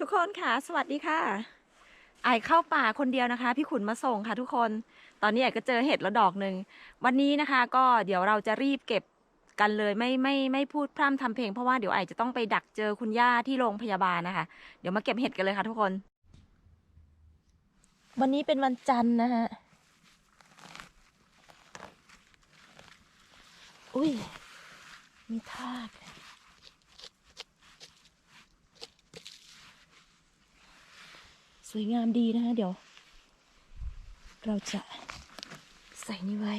ทุกคนค่ะสวัสดีค่ะไอเข้าป่าคนเดียวนะคะ พี่ขุนมาส่งค่ะทุกคนตอนนี้ไอก็เจอเห็ดแล้วดอกหนึ่งวันนี้นะคะ ก็เดี๋ยวเราจะรีบเก็บกันเลยไม่ไม่ไม่พูดพร่ำทำเพลงเพราะว่าเดี๋ยวไอจะต้องไปดักเจอคุณย่าที่โรงพยาบาลนะคะ เดี๋ยวมาเก็บเห็ดกันเลยค่ะทุกคน วันนี้เป็นวันจันทร์นะฮะอุ้ยมีทาก สวยงามดีนะคะเดี๋ยว เราจะใส่นี่ไว้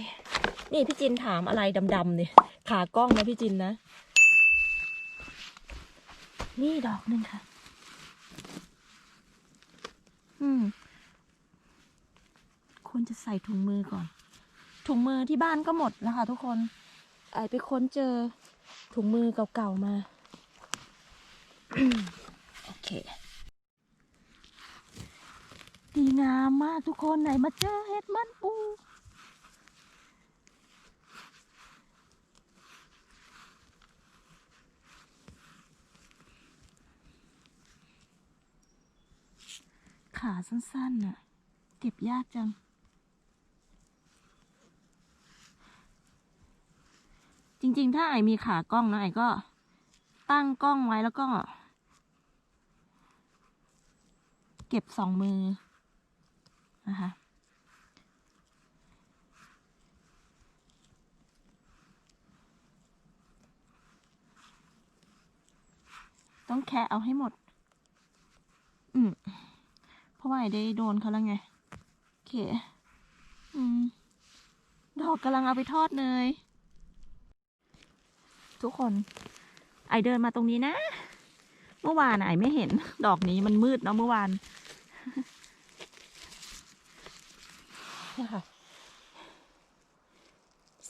นี่พี่จินถามอะไรดำๆเนี่ยขากล้องนะพี่จินนะ นี่ดอกหนึ่งค่ะ อืมควรจะใส่ถุงมือก่อน ถุงมือที่บ้านก็หมดแล้วค่ะทุกคน ไอไปค้นเจอถุงมือเก่าๆมา โอเค ดีงามมากทุกคนไหนมาเจอเห็ดมันปูขาสั้นๆน่ะ เก็บยากจัง จริงๆ ถ้าไอมีขากล้องนะไอก็ ตั้งกล้องไว้แล้วก็ เก็บสองมือ นะคะต้องแคะเอาให้หมด อืม เพราะว่าไอ้ด้โดนเขาแล้วไง โอเค อืม ดอกกำลังเอาไปทอดเนย ทุกคน ไอเดินมาตรงนี้นะ เมื่อวานไอไม่เห็น ดอกนี้มันมืดเนาะเมื่อวาน เนี่ยค่ะ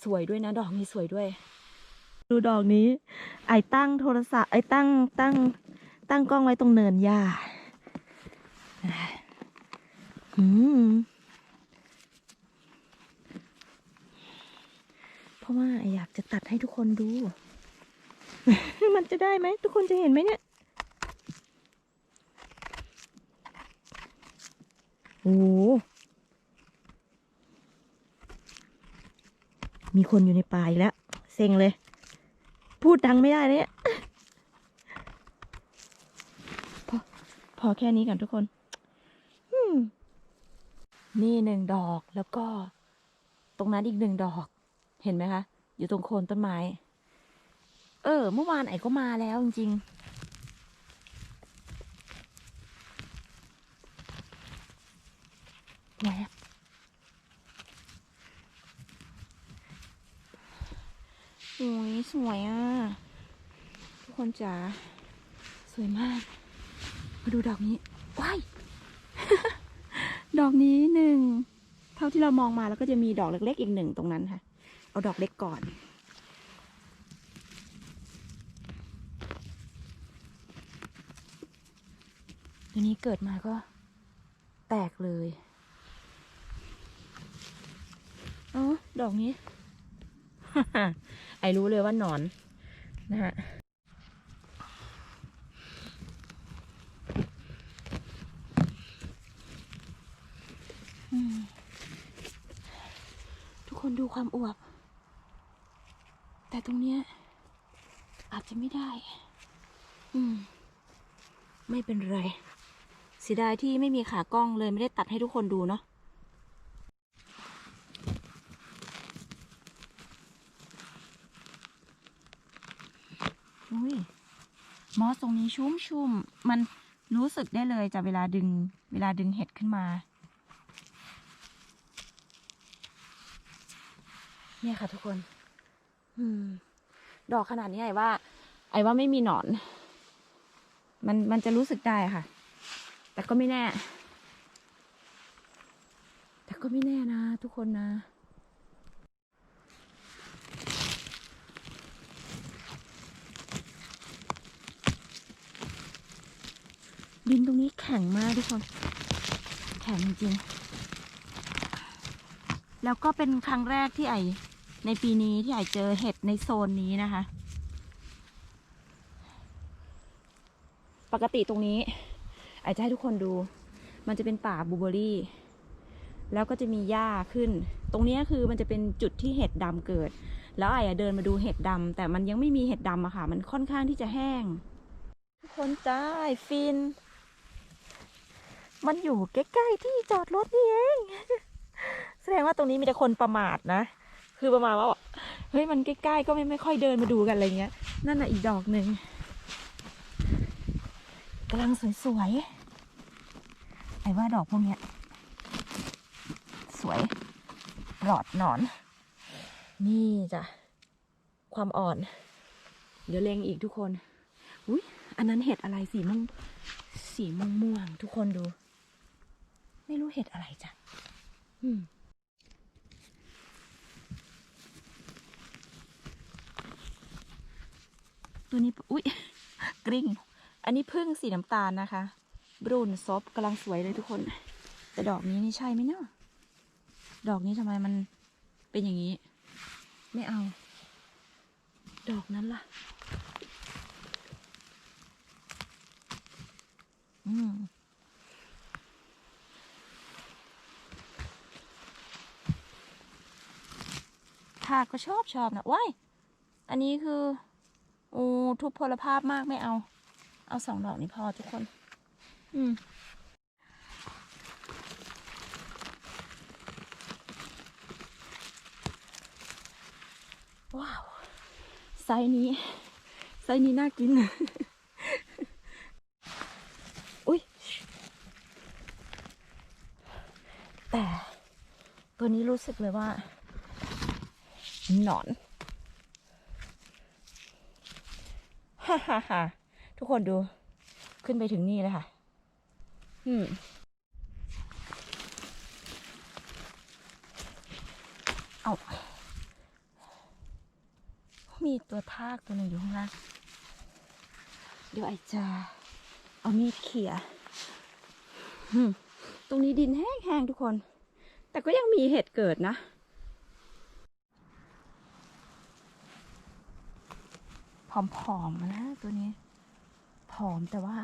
สวยด้วยนะดอกนี้สวยด้วย ดูดอกนี้ ไอตั้งโทรศัพท์ไอตั้งตั้ง ตั้งกล้องไว้ตรงเนินหญ้าอืมเพราะว่าไออยากจะตัดให้ทุกคนดู มันจะได้ไหม ทุกคนจะเห็นไหมเนี่ย โอ้โห มีคนอยู่ในป่าอีกแล้วเซ็งเลย พูดดังไม่ได้เลยเนี่ยพอพอแค่นี้กันทุกคนนี่หนึ่งดอกแล้วก็ ตรงนั้นอีกหนึ่งดอก เห็นไหมคะ อยู่ตรงโคนต้นไม้ เออ เมื่อวานไอ้ก็มาแล้วจริงๆแวบโอ้ยสวยอะ ทุกคน จ๋าสวยมาก มาดูดอกนี้ว้ายดอกนี้หนึ่งเท่าที่เรามองมาแล้วก็จะมีดอกเล็ก ๆ อีกหนึ่งตรงนั้นค่ะ เอาดอกเล็กก่อนตัวนี้เกิดมาก็แตกเลยอ๋อดอกนี้ ไอรู้เลยว่าหนอน นะฮะ อืมทุก คนดูความอวบ แต่ตรงเนี้ยอาจจะไม่ได้ อืม ไม่เป็นไรเสียดายที่ไม่มีขากล้องเลยไม่ได้ตัดให้ทุกคนดูเนาะอุ้ยมอสตรงนี้ชุ่มชุ่มมันรู้สึกได้เลยจากเวลาดึง เวลาดึงเห็ดขึ้นมา เนี่ยค่ะทุกคน อืม ดอกขนาดนี้ไอ้ว่า ไอ้ว่าไม่มีหนอน มันมันจะรู้สึกได้ค่ะ แต่ก็ไม่แน่ แต่ก็ไม่แน่นะ ทุกคนนะดินตรงนี้แข็งมากทุกคน แข็งจริงๆแล้วก็เป็นครั้งแรกที่ไอ ในปีนี้ที่ไอเจอเห็ดในโซนนี้นะคะ ปกติตรงนี้ไอจะให้ทุกคนดู มันจะเป็นป่าบูเบอรี่ แล้วก็จะมีหญ้าขึ้น ตรงนี้คือมันจะเป็นจุดที่เห็ดดำเกิด แล้วไอ้เดินมาดูเห็ดดำแต่มันยังไม่มีเห็ดดำอะค่ะ มันค่อนข้างที่จะแห้ง ทุกคนจ้าไอฟิน มันอยู่ใกล้ๆที่จอดรถนี่เอง แสดงว่าตรงนี้มีแต่คนประมาทนะ คือประมาณว่าเฮ้ยมันใกล้ๆก็ไม่ไม่ค่อยเดินมาดูกันอะไรเงี้ย นั่นน่ะอีกดอกหนึ่งกำลังสวยๆไอ้ว่าดอกพวกเนี้ย สวยหลอดหนอน นี่จ้ะ ความอ่อน เดี๋ยวเลงอีกทุกคน อุ้ยอันนั้นเห็ดอะไรสีม่วงสีม่วงม่วงทุกคนดู ไม่รู้เห็ดอะไรจ้ะ อืม ตัวนี้อุ๊ยกริ้งอันนี้พึ่งสีน้ำตาลนะคะ บรูนซอฟกำลังสวยเลยทุกคน แต่ดอกนี้นี่ใช่ไหมเนาะดอกนี้ทำไมมันเป็นอย่างนี้ ไม่เอา ดอกนั้นล่ะ อืมค่ะก็ชอบชอบนะว้ายอันนี้คือ โอ้ทุพพลภาพมากไม่เอา เอาสองดอกนี้พอทุกคน อืมว้าว ไซส์นี้ ไซส์นี้น่ากิน อุ้ยแต่ตัวนี้รู้สึกเลยว่า หนอน ฮ่าฮ่าฮ่าทุกคนดู ขึ้นไปถึงนี่เลยค่ะ อืมเอามีตัวทากตัวหนึ่งอยู่ข้างล่าง เดี๋ยวไอจะเอามีดเขี่ยอืมตรงนี้ดินแห้งๆทุกคน แต่ก็ยังมีเห็ดเกิดนะ ผอมๆนะตัวนี้ ผอมแต่ว่า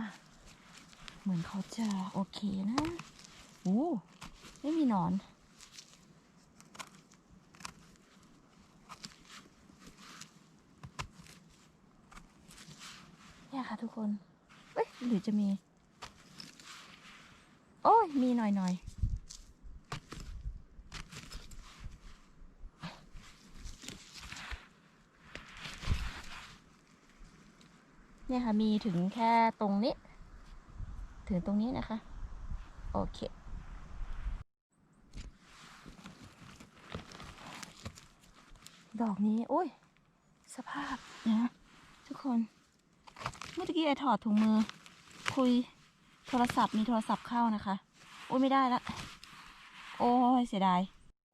เหมือนเขาจะโอเคนะโอ้ไม่มีหนอน เนี่ยค่ะทุกคน เอ้ยหรือจะมี โอ้ย มีหน่อยหน่อย เนี่ยค่ะ มีถึงแค่ตรงนี้ ถึงตรงนี้นะคะ โอเคดอกนี้โอ้ย สภาพนะทุกคน เมื่อกี้ไอถอดถุงมือ คุยโทรศัพท์มีโทรศัพท์เข้านะคะ โอ้ยไม่ได้ละ โอ้ยเสียดาย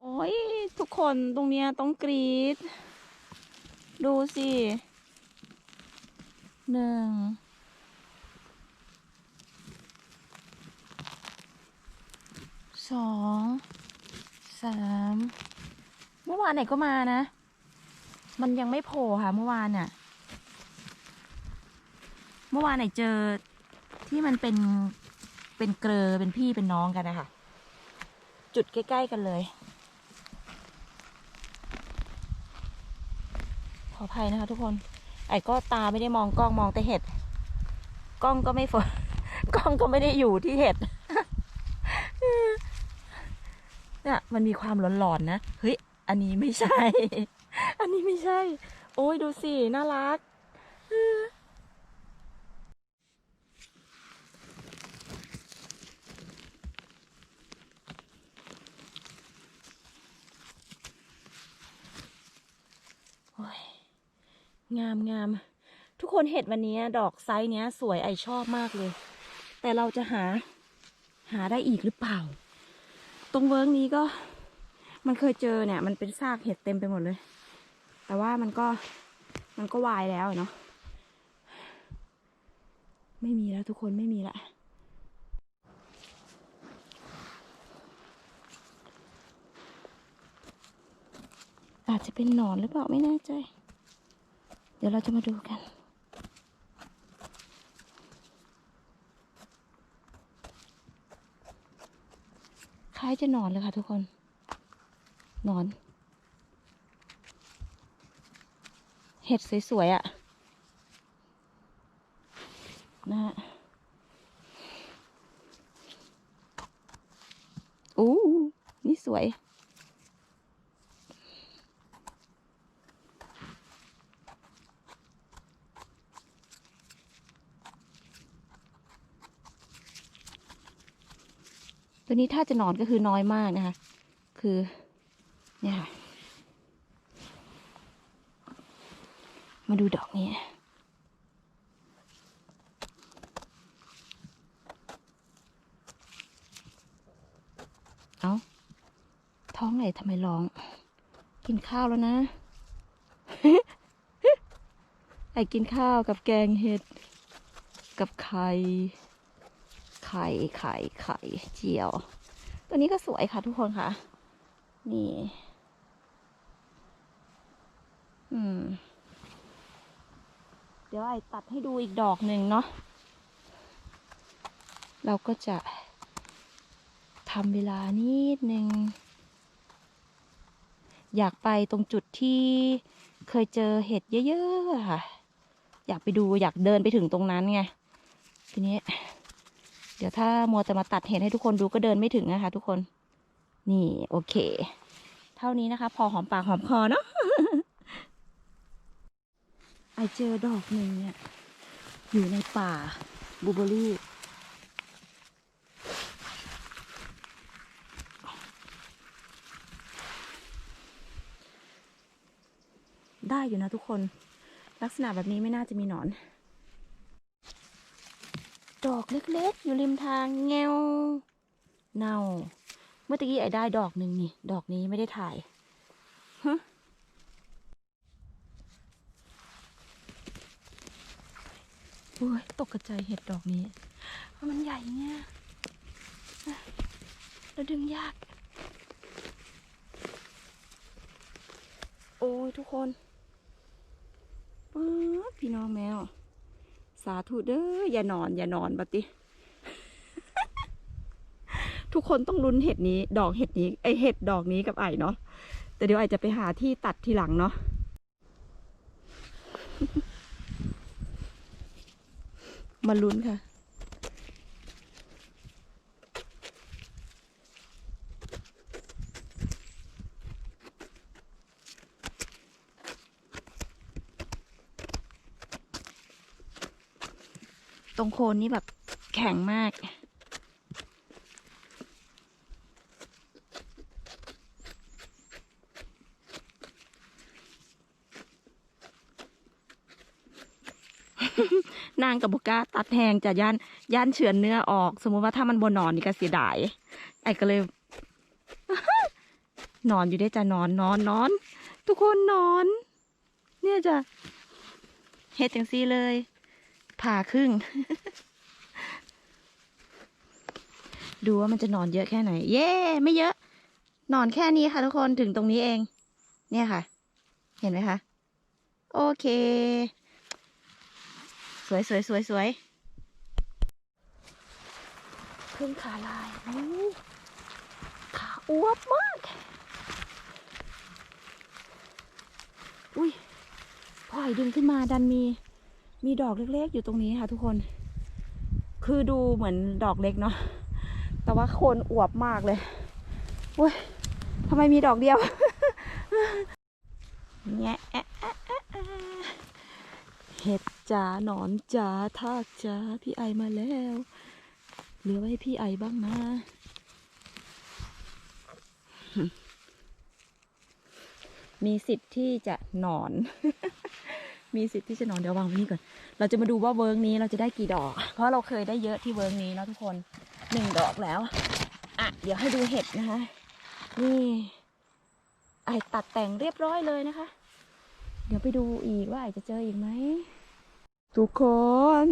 โอ้ย ทุกคนตรงเนี้ยต้องกรีด ดูสิ หนึ่งสองสามเมื่อวานไหนก็มานะ มันยังไม่โผล่ค่ะ เมื่อวานเนี่ยเมื่อวานไหนเจอที่มันเป็นเป็นเกลอเป็นพี่เป็นน้องกันนะคะ จุดใกล้ ๆ กันเลย ขออภัยนะคะทุกคน ไอ้ก็ตาไม่ได้มองกล้องมองแต่เห็ด กล้องก็ไม่ฝนกล้องก็ไม่ได้อยู่ที่เห็ดเนี่ยมันมีความหลอนๆนะ เฮ้ย อันนี้ไม่ใช่ อันนี้ไม่ใช่ โอ้ยดูสิ น่ารัก โอ้ย งามงามทุกคนเห็ดวันนี้ดอกไซส์เนี้ย สวยไอชอบมากเลย แต่เราจะหาหาได้อีกหรือเปล่า ตรงเวิร์กนี้ก็ มันเคยเจอเนี่ย มันเป็นซากเห็ดเต็มไปหมดเลย แต่ว่ามันก็มันก็วายแล้วเนาะไม่มีแล้วทุกคนไม่มีละอาจจะเป็นหนอนหรือเปล่าไม่แน่ใจ ดี๋ยวเราจะมาดูกัน คล้ายจะหนอนเลยค่ะทุกคน หนอน เห็ดสวยๆอะ่ะ นะฮะอู้นี่สวย ตัวนี้ถ้าจะนอนก็คือน้อยมากนะคะ คือเนี่ยค่ะ มาดูดอกนี้เอาท้องไหนทำไมร้อง กินข้าวแล้วนะไอ้กินข้าวกับแกงเห็ด กับไข่ ไข่ไข่ไข่เจียว ตัวนี้ก็สวยค่ะทุกคนค่ะ นี่ อืม เดี๋ยวไอ้ตัดให้ดูอีกดอกหนึ่งเนาะ เราก็จะทำเวลานิดนึง อยากไปตรงจุดที่เคยเจอเห็ดเยอะๆค่ะ อยากไปดูอยากเดินไปถึงตรงนั้นไง ทีนี้ ดี๋ยวถ้ามัวแต่มาตัดเห็ดให้ทุกคนดูก็เดินไม่ถึงนะคะ ทุกคน นี่โอเค เท่านี้นะคะ พอหอมปากหอมคอเนาะไอเจอดอกหนึ่งเนี่ย อยู่ในป่าบูเบอรี่ได้อยู่นะทุกคน ลักษณะแบบนี้ไม่น่าจะมีหนอน ดอกเล็กๆ อยู่ริมทางเงวเน่า เมื่อกี้ไอ้ได้ดอกหนึ่งนี่ ดอกนี้ไม่ได้ถ่ายฮะโอ้ยตกกระจายเห็ดดอกนี้เพราะมันใหญ่เนี่ยแล้วดึงยาก โอ้ยทุกคนป๊าพี่น้องแมว สาธุเด้ออย่านอน อย่านอนบัติ ทุกคนต้องลุ้นเห็ดนี้ ดอกเห็ดนี้ไอเห็ดดอกนี้กับไอเนาะแต่เดี๋ยวไอจะไปหาที่ตัดทีหลังเนาะมาลุ้นค่ะ รงโคนนี้แบบแข็งมาก นางกับบุก้าตัดแหงจะย่านย่านเฉือนเนื้อออก สมมุติว่าถ้ามันบนนอนนี่ก็เสียดายไอ้ก็เลยนอนอยู่ได้จะนอนนอนนอน ทุกคนนอน เนี่ยจะเฮ็ดจังซี่เลย ผ่าครึ่ง ดูว่ามันจะนอนเยอะแค่ไหน เย้ไม่เยอะ นอนแค่นี้ค่ะทุกคนถึงตรงนี้เอง เนี่ยค่ะ เห็นไหมคะ โอเค สวยสวยสวยสวยพึ่งขาลายโอ้ขาอวบมาก อุ้ยพอไอดึงขึ้นมาดันมี มีดอกเล็กๆ อยู่ตรงนี้ค่ะ ทุกคน คือดูเหมือนดอกเล็กเนาะ แต่ว่าโคนอวบมากเลยโอ้ยทำไมมีดอกเดียวแงะเห็ดจ๋าหนอนจ๋าทากจ๋าพี่ไอมาแล้ว เหลือไว้พี่ไอบ้างนะ มีสิทธิ์ที่จะนอน มีสิทธิ์ที่จะนอนเดี๋ยววางไว้นี่ก่อน เราจะมาดูว่าเวิร์กนี้เราจะได้กี่ดอก เพราะเราเคยได้เยอะที่เวิร์กนี้เนาะทุกคนหนึ่งดอกแล้ว อะ เดี๋ยวให้ดูเห็ดนะคะ นี่ไอตัดแต่งเรียบร้อยเลยนะคะ เดี๋ยวไปดูอีกว่าไอจะเจออีกไหมทุกคน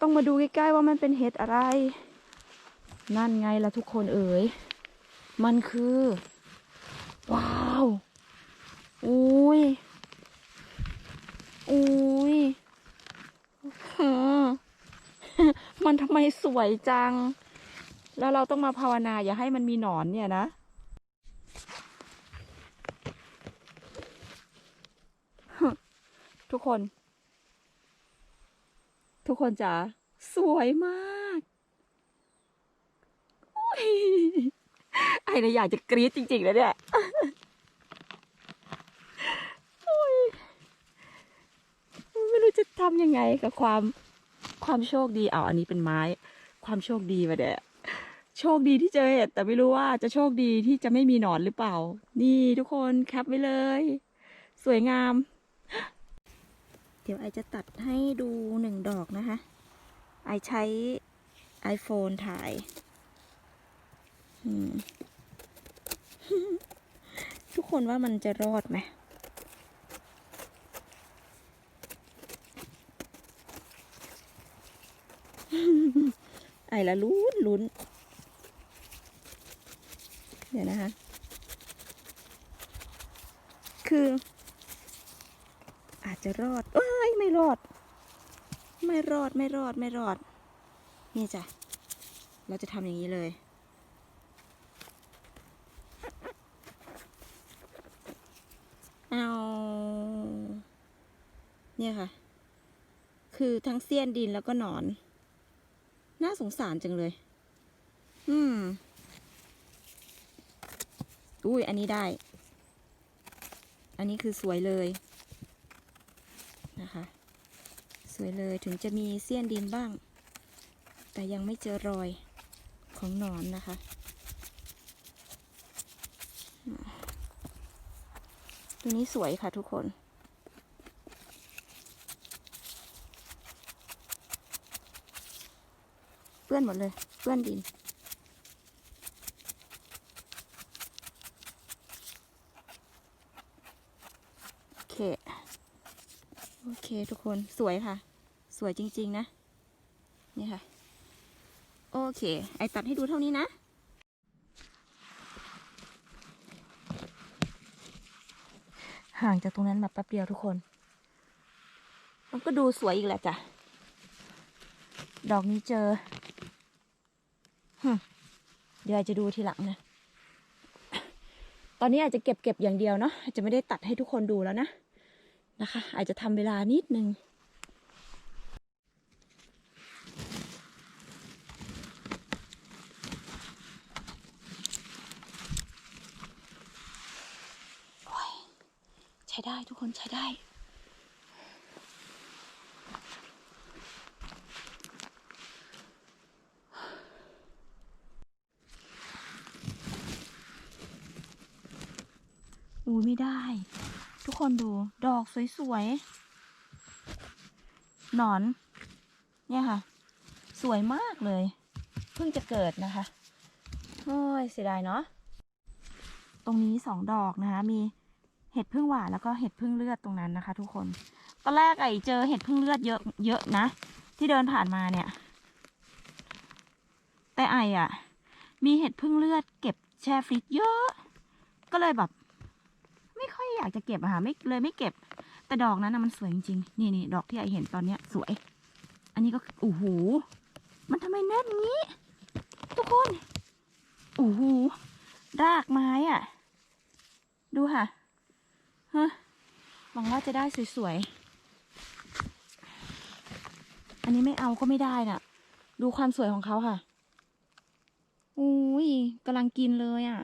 ต้องมาดูใกล้ๆว่ามันเป็นเห็ดอะไร นั่นไงล่ะทุกคนเอ๋ย มันคือ ว้าว อุ้ย อุ้ยฮะมันทำไมสวยจัง แล้วเราต้องมาภาวนาอย่าให้มันมีหนอนเนี่ยนะทุกคน ทุกคนจ๋าสวยมากอุ๊ยไอ้เนี่ยอยากจะกรี๊ดจริงๆแล้วเนี่ยโอ๊ยไม่รู้จะทำยังไงกับความความโชคดีเอาอันนี้เป็นไม้ ความโชคดีมาเด้โชคดีที่เจอเห็ดแต่ไม่รู้ว่าจะโชคดีที่จะไม่มีหนอนหรือเปล่า นี่ทุกคนแคปไว้เลย สวยงาม เดี๋ยวไอจะตัดให้ดูหนึ่งดอกนะคะ ไอใช้ iPhone ถ่ายทุกคนว่ามันจะรอดไหม ไอ้ละลุ้นลุ้น เดี๋ยวนะคะ คือ อาจจะรอดเอ้ยไม่รอด ไม่รอดไม่รอดไม่รอด นี่จ้ะ เราจะทำอย่างนี้เลยเอาเนี่ยค่ะ คือทั้งเสี้ยนดินแล้วก็หนอน น่าสงสารจังเลย อืม อุ้ย อันนี้ได้ อันนี้คือสวยเลยนะคะ สวยเลยถึงจะมีเสี้ยนดินบ้าง แต่ยังไม่เจอรอยของหนอนนะคะ ตัวนี้สวยค่ะทุกคน เปื้อนหมดเลย เปื้อนดิน โอเค โอเคทุกคนสวยค่ะ สวยจริง ๆ นะ นี่ค่ะ โอเค ไอตัดให้ดูเท่านี้นะห่างจากตรงนั้นมาแป๊บเดียวทุกคน มันก็ดูสวยอีกแหละจ้ะ ดอกนี้เจอ เดี๋ยวจะดูทีหลังนะ ตอนนี้อาจจะเก็บเก็บอย่างเดียวเนาะอาจจะไม่ได้ตัดให้ทุกคนดูแล้วนะนะคะ อาจจะทำเวลานิดนึงใช้ได้ทุกคนใช้ได้ อุ้ยไม่ได้ ทุก คนดูดอกสวยๆ หนอน เนี่ยค่ะ สวยมากเลย เพิ่งจะเกิดนะคะ โอ้ยเสียดายเนาะ ตรงนี้สองดอกนะคะ มีเห็ดพึ่งหวานแล้วก็เห็ดพึ่งเลือดตรงนั้นนะคะ ทุกคน ตอนแรกไอ้เจอเห็ดพึ่งเลือดเยอะเยอะนะ ที่เดินผ่านมาเนี่ย แต่ไออะมีเห็ดพึ่งเลือดเก็บแช่ฟรีซเยอะ ก็เลยแบบ ไม่ค่อยอยากจะเก็บอะค่ะไม่เลยไม่เก็บ แต่ดอกนั้นนะมันสวยจริงๆนี่นี่ดอกที่ไอเห็นตอนเนี้ย สวย อันนี้ก็โอ้โหมันทำไมแน่นงี้ ทุกคนโอ้โหรากไม้อะดูค่ะฮะหวังว่าจะได้สวยๆอันนี้ไม่เอาก็ไม่ได้น่ะ ดูความสวยของเขาค่ะอุ้ยกำลังกินเลยอะ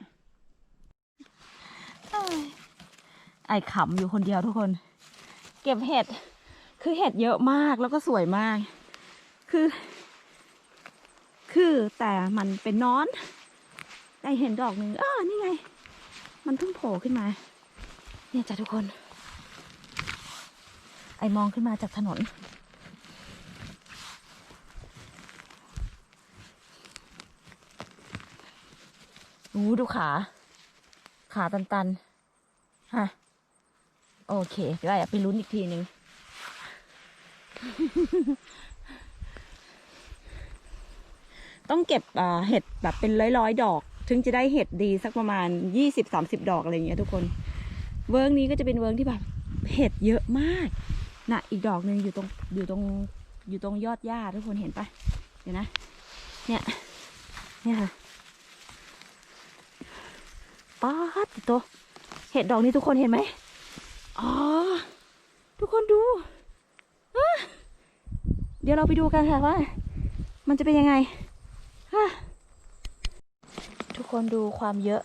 ไอขำอยู่คนเดียวทุกคน เก็บเห็ด คือเห็ดเยอะมากแล้วก็สวยมาก คือ คือแต่มันเป็นนอนไอเห็นดอกหนึ่งอ้านี่ไง มันเพิ่งโผล่ขึ้นมา เนี่ยจ้ะทุกคน ไอมองขึ้นมาจากถนนอู้ดูขา ขาตันๆฮะ โอเคเดี๋ยวไอ้ไปลุ้นอีกทีนึง ต้องเก็บเห็ดแบบเป็นร้อยๆ ดอก ถึงจะได้เห็ดดีสักประมาณยี่สิบสามสิบดอกอะไรอย่างเงี้ยทุกคน เวิร์กนี้ก็จะเป็นเวิร์กที่แบบเห็ดเยอะมากน่ะอีกดอกหนึ่งอยู่ตรงอยู่ตรงอยู่ตรงยอดหญ้าทุกคนเห็นปะเดี๋ยวนะ เนี่ยเนี่ยค่ะป๊าดติโตเห็ดดอกนี้ทุกคนเห็นไหม อ๋อ ทุกคนดู เดี๋ยวเราไปดูกันค่ะว่า มันจะเป็นยังไง ทุกคนดูความเยอะ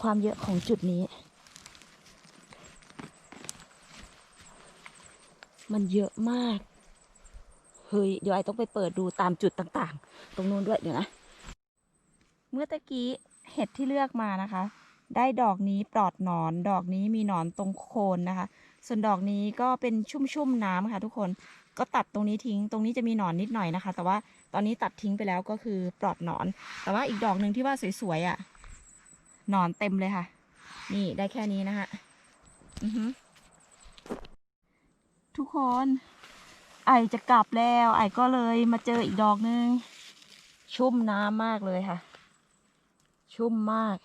ความเยอะของจุดนี้ มันเยอะมาก เฮ้ย เดี๋ยวไอต้องไปเปิดดูตามจุดต่างๆ ตรงนู้นด้วยเดี๋ยวนะ เมื่อตะกี้เห็ดที่เลือกมานะคะ ได้ดอกนี้ปลอดหนอน ดอกนี้มีหนอนตรงโคนนะคะ ส่วนดอกนี้ก็เป็นชุ่มๆน้ำค่ะ ทุกคนก็ตัดตรงนี้ทิ้ง ตรงนี้จะมีหนอนนิดหน่อยนะคะ แต่ว่าตอนนี้ตัดทิ้งไปแล้วก็คือปลอดหนอน แต่ว่าอีกดอกหนึ่งที่ว่าสวยๆอะ่ะหนอนเต็มเลยค่ะ นี่ได้แค่นี้นะคะอือหือทุกคน ไอจะกลับแล้ว ไอก็เลยมาเจออีกดอกหนึ่งชุ่มน้ำมากเลยค่ะ ชุ่มมาก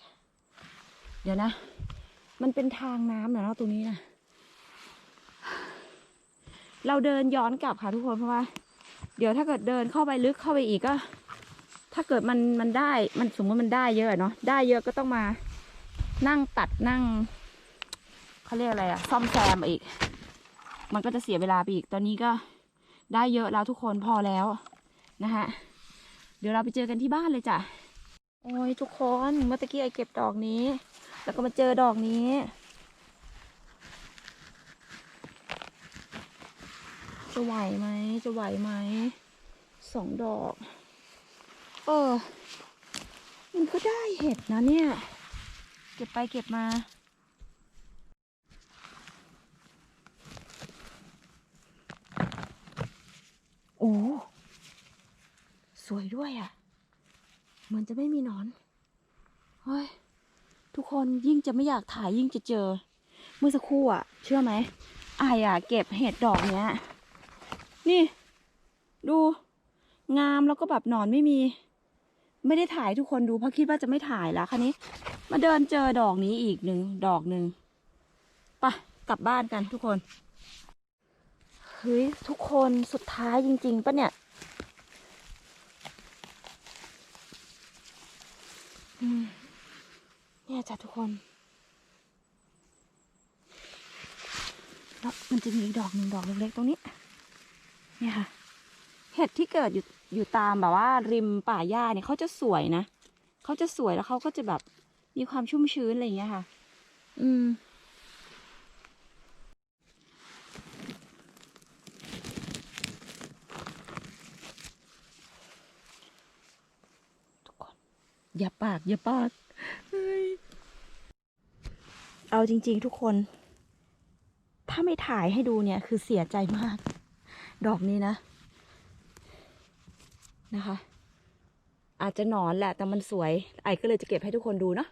ดี๋ยวนะ มันเป็นทางน้ำเหรอเนาะตรงนี้นะเราเดินย้อนกลับค่ะทุกคนเพราะว่า เดี๋ยวถ้าเกิดเดินเข้าไปลึกเข้าไปอีกก็ ถ้าเกิดมันมันได้มันสมมติมันได้เยอะเนาะได้เยอะก็ต้องมานั่งตัดนั่งเขาเรียกอะไรอะซ่อมแซมอีก มันก็จะเสียเวลาไปอีก ตอนนี้ก็ได้เยอะแล้วทุกคนพอแล้วนะคะเดี๋ยวเราไปเจอกันที่บ้านเลยจ้ะ โอ้ยทุกคนเมื่อตะกี้ไอเก็บดอกนี้ แล้วก็มาเจอดอกนี้ จะไหวไหม จะไหวไหม สองดอก เออ มันก็ได้เห็ดนะเนี่ย เก็บไปเก็บมาโอ้สวยด้วยอะ่ะ เหมือนจะไม่มีนอน เฮ้ย ทุกคนยิ่งจะไม่อยากถ่ายยิ่งจะเจอ เมื่อสักครู่อะเชื่อไหมไอายอะเก็บเห็ดดอกเนี้ย นี่ ดู งามแล้วก็แบบหนอนไม่มี ไม่ได้ถ่ายทุกคนดูเพราะคิดว่าจะไม่ถ่ายแล้วคันนี้ มาเดินเจอดอกนี้อีกหนึ่งดอกหนึ่งไปกลับบ้านกันทุกคนเฮ้ยทุกคนสุดท้ายจริง ๆปะเนี่ยอืม เนี่ยจ้ะทุกคนแล้วมันจะมีอีกดอกหนึ่งดอกเล็กๆตรงนี้ เนี่ยค่ะ เห็ดที่เกิดอยู่อยู่ตามแบบว่า ริมป่าหญ้าเนี่ยเขาจะสวยนะเขาจะสวยแล้วเขาก็จะแบบมีความชุ่มชื้นอะไรอย่างเงี้ยค่ะ อืมทุกคนอย่าปาก อย่าปาก เอาจริง ๆ ทุกคน ถ้าไม่ถ่ายให้ดูเนี่ย คือเสียใจมาก ดอกนี้นะ นะคะ อาจจะหนอนแหละ แต่มันสวย ไอ้ก็เลยจะเก็บให้ทุกคนดูเนาะ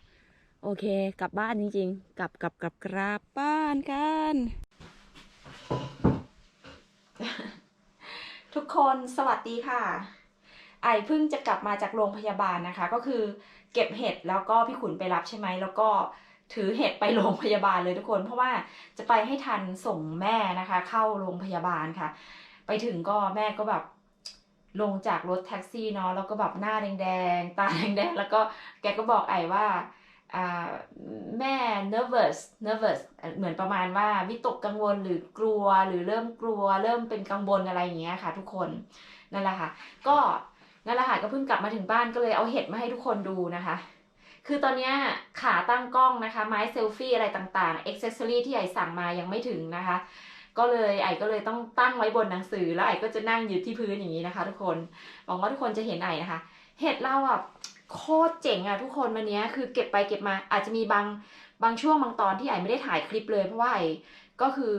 โอเค กลับบ้านจริง ๆ กลับกลับกลับกราบบ้านกัน ทุกคนสวัสดีค่ะ ไอเพิ่งจะกลับมาจากโรงพยาบาลนะคะ ก็คือเก็บเห็ดแล้วก็พี่ขุนไปรับใช่ไหมแล้วก็ ถือเห็ดไปโรงพยาบาลเลยทุกคน เพราะว่าจะไปให้ทันส่งแม่นะคะ เข้าโรงพยาบาลค่ะ ไปถึงก็แม่ก็แบบลงจากรถแท็กซี่เนาะแล้วก็แบบหน้าแดงๆ ตาแดงๆ แล้วก็แกก็บอกไอว่าอ่าแม่ nervous nervous เหมือนประมาณว่าวิตกกังวลหรือกลัวหรือเริ่มกลัว เริ่มเป็นกังวลอะไรอย่างเงี้ยค่ะ ทุกคนนั่นแหละค่ะ ก็นั่นแหละค่ะก็เพิ่งกลับมาถึงบ้านก็เลยเอาเห็ดมาให้ทุกคนดูนะคะ คือตอนนี้ขาตั้งกล้องนะคะ ไม้เซลฟี่อะไรต่างๆอ็กเซสซอรี่ที่ไอสั่งมายังไม่ถึงนะคะ ก็เลยไอก็เลยต้องตั้งไว้บนหนังสือแล้วไอก็จะนั่งอยู่ที่พื้นอย่างนี้นะคะ ทุกคนหวังว่าทุกคนจะเห็นไอนะคะ เห็ดเราอะโคตรเจ๋งอะทุกคนวันนี้คือเก็บไปเก็บมา อาจจะมีบางบางช่วงบางตอนที่ไอไม่ได้ถ่ายคลิปเลยเพราะว่าไอก็คือ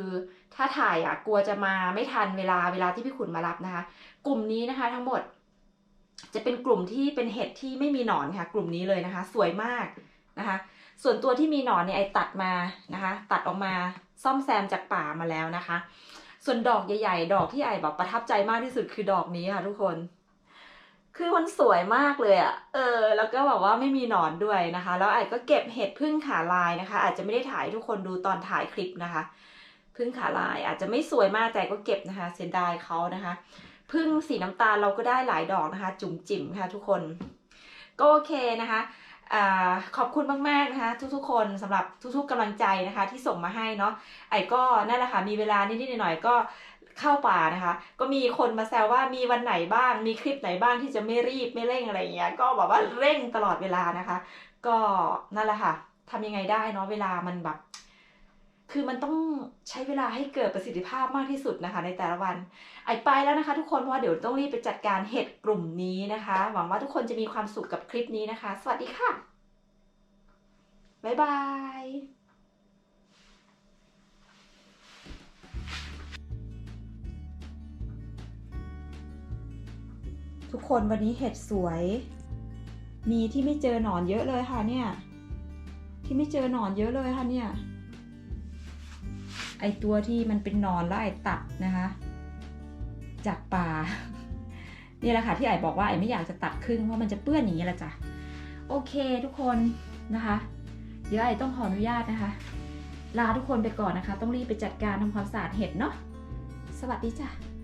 ถ้าถ่ายอะกลัวจะมาไม่ทันเวลาเวลาที่พี่ขุนมารับนะคะ กลุ่มนี้นะคะ ทั้งหมด จะเป็นกลุ่มที่เป็นเห็ดที่ไม่มีหนอนค่ะ กลุ่มนี้เลยนะคะ สวยมากนะคะ ส่วนตัวที่มีหนอนเนี่ยไอตัดมานะคะ ตัดออกมาซ่อมแซมจากป่ามาแล้วนะคะ ส่วนดอกใหญ่ ๆ ดอกที่ไอแบบประทับใจมากที่สุดคือดอกนี้ค่ะ ทุกคน คือมันสวยมากเลยอะ่ะ เออ แล้วก็แบบว่าไม่มีหนอนด้วยนะคะ แล้วไอก็เก็บเห็ดพึ่งขาลายนะคะ อาจจะไม่ได้ถ่ายทุกคนดูตอนถ่ายคลิปนะคะ พึ่งขาลายอาจจะไม่สวยมากแต่ก็เก็บนะคะ เสียดายเขานะคะ พึ่งสีน้ำตาลเราก็ได้หลายดอกนะคะ จุ๋มจิ๋มค่ะทุกคน ก็โอเคนะคะอขอบคุณมากๆนะคะ ทุกๆ คนสำหรับทุกๆกำลังใจนะคะ ที่ส่งมาให้เนาะไอ้ก็นั่นแหละค่ะมีเวลานิดๆหน่อยๆก็เข้าป่านะคะ ก็มีคนมาแซวว่ามีวันไหนบ้าง มีคลิปไหนบ้างที่จะไม่รีบไม่เร่งอะไรเงี้ยก็บอกว่าเร่งตลอดเวลานะคะ ก็นั่นแหละค่ะทำยังไงได้เนาะเวลามันแบบ คือมันต้องใช้เวลาให้เกิดประสิทธิภาพมากที่สุดนะคะ ในแต่ละวันไอไปแล้วนะคะ ทุกคนเพราะว่าเดี๋ยวต้องรีบไปจัดการเห็ดกลุ่มนี้นะคะ หวังว่าทุกคนจะมีความสุขกับคลิปนี้นะคะ สวัสดีค่ะ บ๊ายบายทุกคนวันนี้เห็ดสวย มีที่ไม่เจอหนอนเยอะเลยค่ะเนี่ย ที่ไม่เจอหนอนเยอะเลยค่ะเนี่ย ไอตัวที่มันเป็นนอนแล้วไอตัดนะคะ จากป่านี่แหละค่ะที่ไอบอกว่าไอไม่อยากจะตัดครึ่งเพราะมันจะเปื้อนอย่างนี้แหละจ้ะโอเคทุกคนนะคะ เดี๋ยวไอต้องขออนุญาตนะคะ ลาทุกคนไปก่อนนะคะ ต้องรีบไปจัดการทำความสะอาดเห็ดเนาะสวัสดีจ้ะ